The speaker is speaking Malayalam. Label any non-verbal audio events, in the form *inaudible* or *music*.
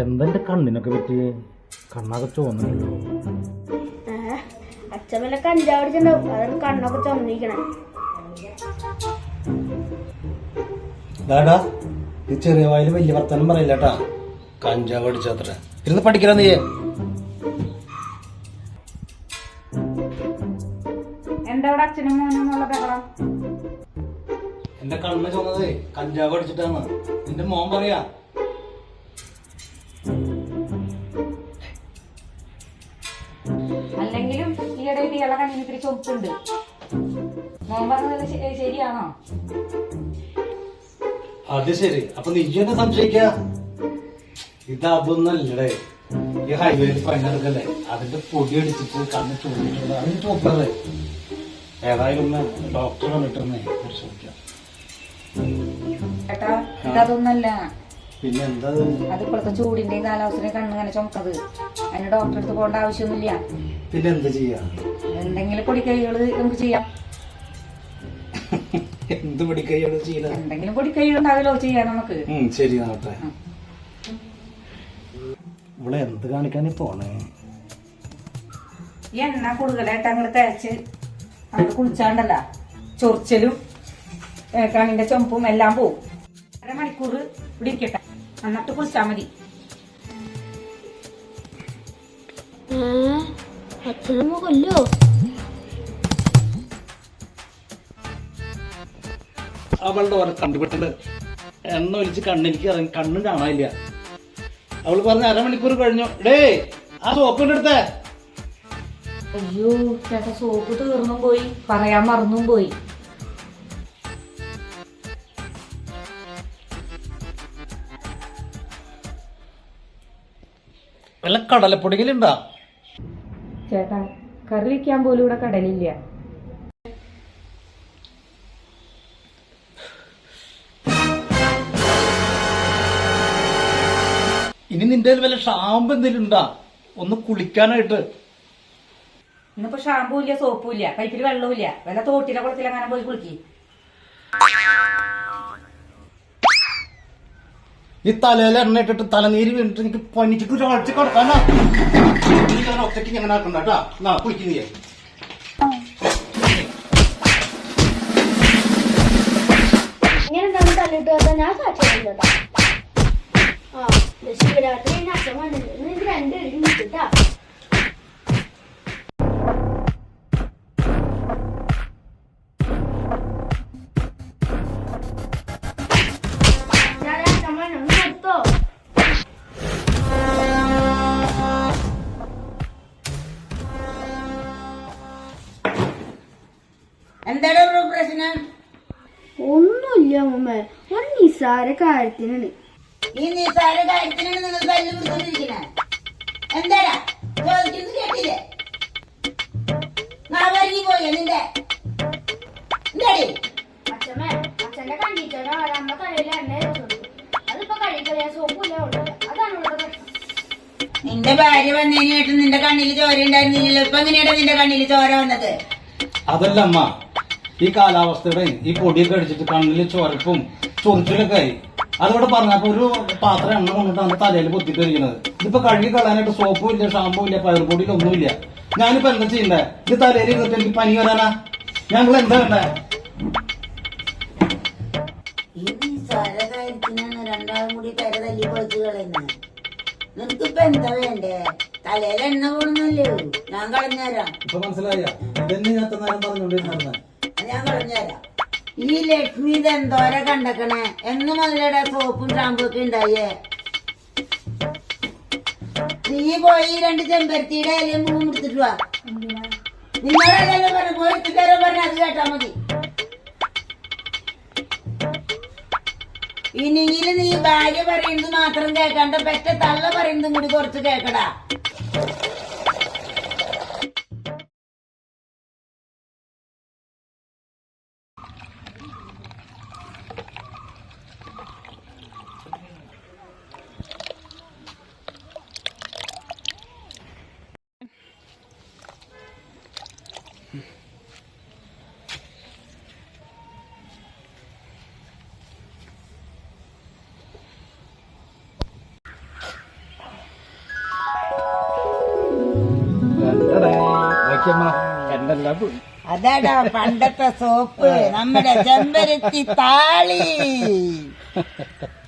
എന്തെന്റെ കണ്ണിനൊക്കെ പറ്റി? കണ്ണൊക്കെ ചോന്നല്ലോ അച്ഛൻ വല്ല കഞ്ചാവടിച്ചിട്ടുണ്ടാവും. അതാണ് കണ്ണൊക്കെ ചൊന്നിരിക്കണേ ഡാടാ ഈ ചെറിയ വായിൽ വലിയ വർത്തമാനം പറയില്ല കേട്ടാ കഞ്ചാവ് അടിച്ചത്ര ഇരുന്ന് പഠിക്കണ നീ എന്താ ഇവിടെ അച്ഛനും മോനും എന്നുള്ള ബഹളം? എന്റെ കണ്ണ് ചോന്നതേ കഞ്ചാവ് അടിച്ചിട്ടാണ് നിന്റെ മോൻ പറയാ അല്ലെങ്കിലും ഈയിടെ ഇയാളെ കണ്ണിന് ഇത്തിരി ചൊപ്പുണ്ട് മോൻ പറഞ്ഞത് ശരിയാണോ? അത് ശരി. അപ്പൊ നീ എന്നെ സംശയിക്ക? ഇത് അതൊന്നല്ലേ ഈ ഹൈവേയിൽ പണിയെടുക്കല്ലേ അതിന്റെ പൊടി അടിച്ചിട്ട് കണ്ണ് ചോദിച്ചിട്ടുണ്ട് അതിന് ചോപ്പറേ ഏതായാലും ഒന്ന് ഡോക്ടർ വന്നിട്ടൊന്നേ പരിശോധിക്കാം. ചേട്ടാ ഇതൊന്നല്ല പിന്നെ എന്താ അത് ഇപ്പോഴത്തെ ചൂടിന്റെ കാലാവസ്ഥ കണ്ണ് ഇങ്ങനെ ചുമക്കത് അതിന് ഡോക്ടറെ അടുത്ത് പോകേണ്ട ആവശ്യമൊന്നുമില്ല. പിന്നെ എന്താ ചെയ്യാ? എന്തെങ്കിലും പൊടിക്കൈകൾ നമുക്ക് ചെയ്യാം. എന്ത് പൊടിക്കൈകൾ ചെയ്യുന്നത് എന്തെങ്കിലും പൊടിക്കൈകൾ ഉണ്ടാവല്ലോ ചെയ്യാം നമുക്ക്. ശരി നോട്ടെ ഇവിടെ എന്ത് കാണിക്കാനീ പോണേ? ഈ എണ്ണ കൂടുതലായിട്ട് അങ്ങോട്ട് തേച്ച് അങ്ങോട്ട് കുളിച്ചാണ്ടല്ല ചൊറിച്ചലും കണ്ണിന്റെ ചുമപ്പും എല്ലാം പോവും. അരമണിക്കൂർ ഇവിടെ ഇരിക്കട്ടെ എന്നിട്ട് കുളിച്ചാൽ മതി. അച്ഛനമ്മ കൊല്ലോ. അവളുടെ ഓരോ കണ്ടുപിട്ടുണ്ട് എണ്ണ ഒലിച്ച് കണ്ണിലേക്ക് ഇറങ്ങി കണ്ണും കാണാനില്ല. അവൾ പറഞ്ഞ അരമണിക്കൂർ കഴിഞ്ഞു. ഡേ ആ സോപ്പ് എടുത്തേ? അയ്യോ ചേട്ടാ സോപ്പ് തീർന്നും പോയി. പറയാൻ മറന്നും പോയി. വല്ല കടലപ്പൊടികളുണ്ടാ ചേട്ടാ കറി വെക്കാൻ പോലും ഇവിടെ കടലില്ല. ഇനി നിന്റെ കയ്യിൽ വല്ല ഷാമ്പ് എന്തെങ്കിലും ഉണ്ടാ? ഒന്ന് കുളിക്കാനായിട്ട്. ഇന്നിപ്പോ ഷാമ്പൂ ഇല്ല സോപ്പും ഇല്ല പൈപ്പിൽ വെള്ളവും ഇല്ല. വല്ല തോട്ടിലെ കുളത്തിലെങ്ങനെ പോയി കുളിക്കി. ഈ തലയിൽ എണ്ണ ഇട്ടിട്ട് തലനീര് വീണിട്ട് എനിക്ക് പനിച്ചിട്ട് ഒരാഴ്ച കിടക്കാനാ. ഒറ്റയ്ക്ക് ഞാൻ ആക്കണ്ട കേട്ടാ. നാ കുളിക്കുന്നേ ഇങ്ങനെ ഞാൻ സാക്ഷിയില്ലട്ടാ ഒന്നുമില്ല അമ്മ ഒരു നിസാര കാര്യത്തിനാണ്. ഈ നിസാര കാര്യത്തിനാണ് നിങ്ങൾ പിടിച്ചോണ്ടിരിക്കുന്നത് എന്താടാ? ചോദിക്കുന്നത് കേട്ടില്ലേ? നാളെ പോയോ നിന്റെ? എന്താടി? അച്ഛമ്മേ അച്ഛന്റെ കണ്ടിച്ചോടെ അമ്മ തലയിൽ എണ്ണ കൊടുത്തു. അതിപ്പോ കഴിക്കളിയാ സോപ്പില്ല അതാണ് ഇവിടെ പ്രശ്നം. നിന്റെ ഭാര്യ വന്നതിനായിട്ട് നിന്റെ കണ്ണിൽ ചോര ഉണ്ടായിരുന്നില്ലല്ലോ. ഇപ്പൊ എങ്ങനെയാണ് നിന്റെ കണ്ണിൽ ചോര വന്നത്? അതല്ല അമ്മ ഈ കാലാവസ്ഥയുടെ ഈ പൊടിയൊക്കെ അടിച്ചിട്ട് കണ്ണിൽ ചൊരപ്പും ചൊറിച്ചിലൊക്കെ ആയി. അതോടെ പറഞ്ഞപ്പോ ഒരു പാത്രം എണ്ണ കൊണ്ടിട്ടാണ് തലയിൽ പൊത്തിട്ടിരിക്കുന്നത് ഇതിപ്പോ കഴുകി കളയാനായിട്ട് സോപ്പും ഇല്ല ഷാമ്പും ഇല്ല പയർപ്പൊടിയില്ല ഒന്നുമില്ല ഞാനിപ്പോ എന്താ ചെയ്യണ്ടേ? ഇത് തലയിൽ ഇരുന്നിട്ട് എനിക്ക് പനി വരാനാ? ഞങ്ങൾ എന്താ വേണ്ടേ? ഈ നിസ്സാര കാര്യത്തിനാണ് രണ്ടാളും കൂടി തല തല്ലി പൊളിച്ച് കളയുന്നത്. നിനക്കിപ്പൊ എന്താ വേണ്ടേ? തലയിൽ എണ്ണ പോണെന്നല്ലേ ഞാൻ കളഞ്ഞുതരാം ഇപ്പൊ മനസ്സിലായ? ഇതന്നെ ഞാൻ നേരം ഞാൻ പറഞ്ഞുതരാം. ഈ ലക്ഷ്മി ഇത് എന്തോരെ കണ്ടക്കണേ? എന്ന് മുതലയുടെ സോപ്പും ഷാമ്പും ഒക്കെ ഉണ്ടായേ. നീ പോയി രണ്ട് ചെമ്പരത്തിയുടെ ഇലയും പൂവും എടുത്തിട്ട് വാ. നിങ്ങളല്ലേ പറഞ്ഞു പോയി എടുത്തിട്ടാരോ പറഞ്ഞു അത് കേട്ടാ മതി. ഇനിയിൽ നീ ഭാര്യ പറയുന്നത് മാത്രം കേൾക്കാണ്ട് പെറ്റ തള്ള പറയുന്നതും കൂടി കുറച്ച് കേക്കടാ നോക്കിയമ്മ എന്നെല്ലാം പോയി അതാടാ പണ്ടത്തെ സോപ്പ്. നമ്മുടെ ചെമ്പരത്തി താളി. *laughs*